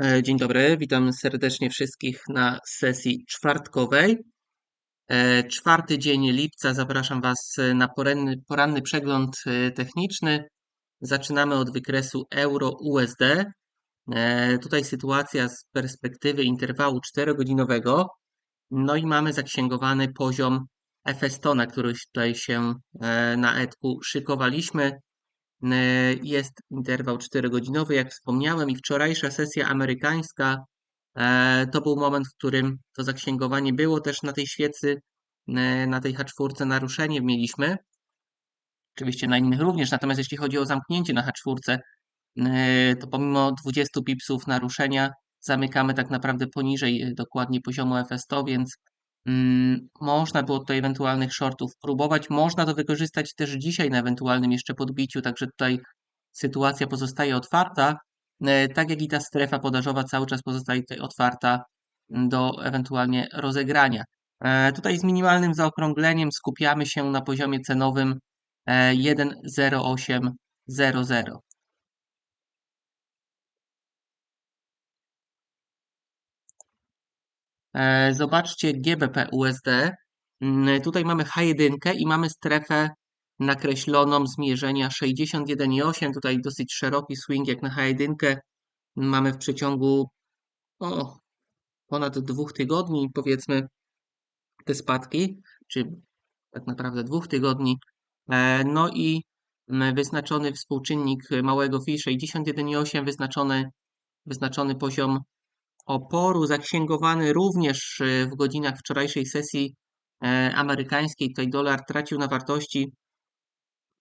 E, Dzień dobry, witam serdecznie wszystkich na sesji czwartkowej. E, Czwarty dzień lipca, zapraszam Was na poranny, poranny przegląd e, techniczny. Zaczynamy od wykresu euro-USD. Tutaj sytuacja z perspektywy interwału 4-godzinowego. No i mamy zaksięgowany poziom FS100, na który tutaj się na ETQ szykowaliśmy. E, Jest interwał 4-godzinowy, jak wspomniałem, i wczorajsza sesja amerykańska e, to był moment, w którym to zaksięgowanie było też na tej świecy, e, na tej H4 naruszenie mieliśmy. Oczywiście na innych również, natomiast jeśli chodzi o zamknięcie na H4, e, to pomimo 20 pipsów naruszenia zamykamy tak naprawdę poniżej dokładnie poziomu FS100, więc Można było tutaj ewentualnych shortów próbować. Można to wykorzystać też dzisiaj na ewentualnym jeszcze podbiciu, także tutaj sytuacja pozostaje otwarta. E, Tak jak i ta strefa podażowa cały czas pozostaje tutaj otwarta do ewentualnie rozegrania. E, Tutaj z minimalnym zaokrągleniem skupiamy się na poziomie cenowym e, 1.0800. Zobaczcie GBP USD. Mm, Tutaj mamy H1 i mamy strefę nakreśloną zmierzenia 61,8. Tutaj dosyć szeroki swing jak na H1. Mamy w przeciągu o, ponad dwóch tygodni, powiedzmy, te spadki, czy tak naprawdę dwóch tygodni. E, No i mm, wyznaczony współczynnik małego FI 61,8, wyznaczony, wyznaczony poziom oporu zaksięgowany również y, w godzinach wczorajszej sesji e, amerykańskiej. Tutaj dolar tracił na wartości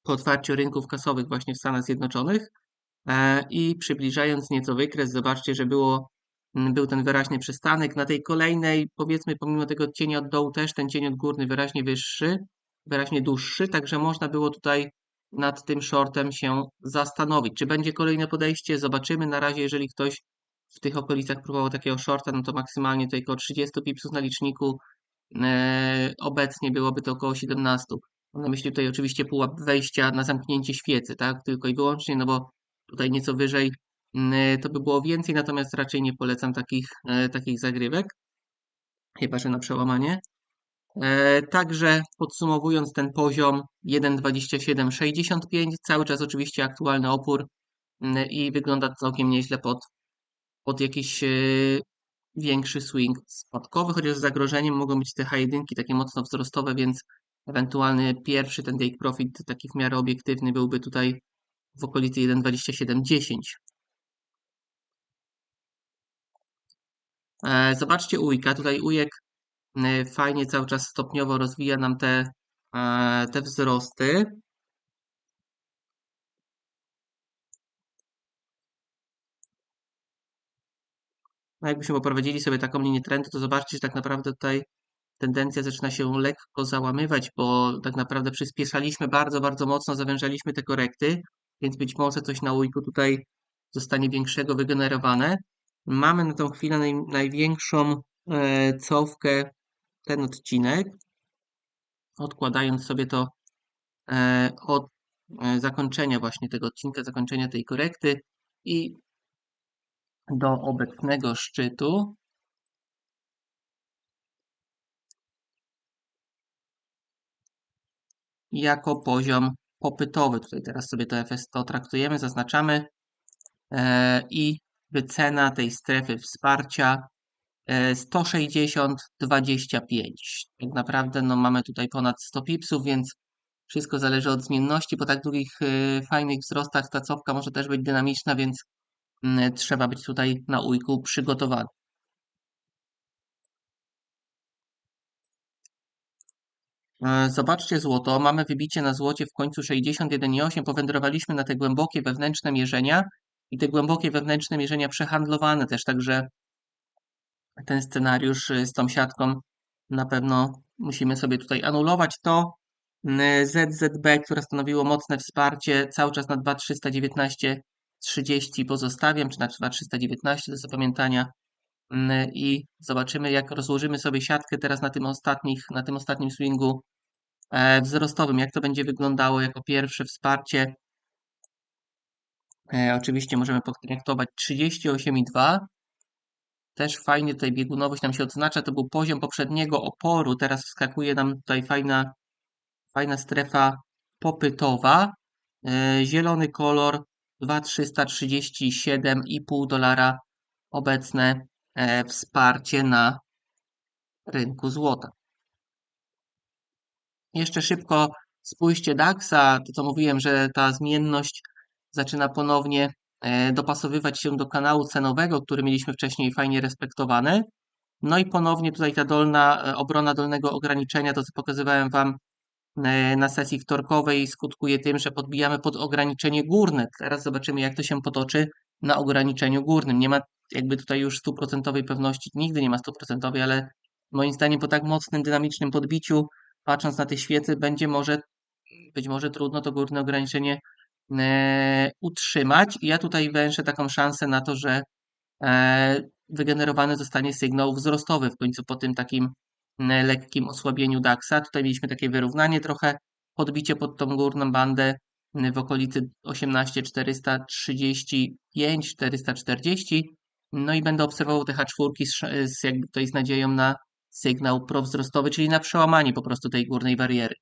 po otwarciu rynków kasowych właśnie w Stanach Zjednoczonych. E, I przybliżając nieco wykres, zobaczcie, że było, był ten wyraźny przystanek. Na tej kolejnej, powiedzmy, pomimo tego cienia od dołu, też ten cień odgórny wyraźnie wyższy, wyraźnie dłuższy, także można było tutaj nad tym shortem się zastanowić. Czy będzie kolejne podejście? Zobaczymy. Na razie, jeżeli ktoś w tych okolicach próbował takiego shorta, no to maksymalnie tutaj około 30 pipsów na liczniku. E, obecnie byłoby to około 17. Mam na myśli tutaj oczywiście pułap wejścia na zamknięcie świecy, tak? Tylko i wyłącznie, no bo tutaj nieco wyżej to by było więcej, natomiast raczej nie polecam takich, e, takich zagrywek, chyba że na przełamanie. E, Także podsumowując ten poziom 1.2765, cały czas oczywiście aktualny opór i wygląda to całkiem nieźle pod, pod jakiś e, większy swing spadkowy, chociaż zagrożeniem mogą być te H1 takie mocno wzrostowe, więc ewentualny pierwszy ten take profit taki w miarę obiektywny byłby tutaj w okolicy 1.2710. E, Zobaczcie ujka, tutaj ujek e, fajnie cały czas stopniowo rozwija nam te, te wzrosty. Jakbyśmy poprowadzili sobie taką linię trendu, to zobaczcie, że tak naprawdę tutaj tendencja zaczyna się lekko załamywać, bo tak naprawdę przyspieszaliśmy bardzo, bardzo mocno, zawężaliśmy te korekty, więc być może coś na ujku tutaj zostanie większego wygenerowane. Mamy na tą chwilę naj, największą e, cofkę ten odcinek, odkładając sobie to e, od e, zakończenia właśnie tego odcinka, zakończenia tej korekty i do obecnego szczytu. Jako poziom popytowy. Tutaj teraz sobie to FS100 traktujemy, zaznaczamy e, i wycena tej strefy wsparcia e, 160,25. Tak naprawdę no, mamy tutaj ponad 100 pipsów, więc wszystko zależy od zmienności. Po tak długich, e, fajnych wzrostach ta może też być dynamiczna, więc trzeba być tutaj na ujku przygotowany. E, Zobaczcie złoto. Mamy wybicie na złocie w końcu 61,8. Powędrowaliśmy na te głębokie wewnętrzne mierzenia i te głębokie wewnętrzne mierzenia przehandlowane też, także ten scenariusz z tą siatką na pewno musimy sobie tutaj anulować. To y, ZZB, które stanowiło mocne wsparcie, cały czas na 2,319,30 pozostawiam, czy na 2,319 do zapamiętania y, i zobaczymy jak rozłożymy sobie siatkę teraz na tym, ostatnich, na tym ostatnim swingu e, wzrostowym, jak to będzie wyglądało jako pierwsze wsparcie. E, Oczywiście możemy podtraktować 38,2 Też fajnie tutaj biegunowość nam się odznacza. To był poziom poprzedniego oporu. Teraz wskakuje nam tutaj fajna, fajna strefa popytowa. E, Zielony kolor 2,337,5 dolara obecne e, wsparcie na rynku złota. Jeszcze szybko spójrzcie DAX-a, to co mówiłem, że ta zmienność zaczyna ponownie e, dopasowywać się do kanału cenowego, który mieliśmy wcześniej fajnie respektowany. No i ponownie tutaj ta dolna e, obrona dolnego ograniczenia, to co pokazywałem Wam na sesji wtorkowej, skutkuje tym, że podbijamy pod ograniczenie górne. Teraz zobaczymy, jak to się potoczy na ograniczeniu górnym. Nie ma jakby tutaj już stuprocentowej pewności, nigdy nie ma stuprocentowej, ale moim zdaniem po tak mocnym, dynamicznym podbiciu, patrząc na te świece, będzie może, być może trudno to górne ograniczenie e, utrzymać. I ja tutaj węszę taką szansę na to, że e, wygenerowany zostanie sygnał wzrostowy w końcu po tym takim e, lekkim osłabieniu DAX-a. Tutaj mieliśmy takie wyrównanie trochę, podbicie pod tą górną bandę w okolicy 18 435 440 no i będę obserwował te H4 z, z jakby tutaj z nadzieją na sygnał prowzrostowy, czyli na przełamanie po prostu tej górnej bariery.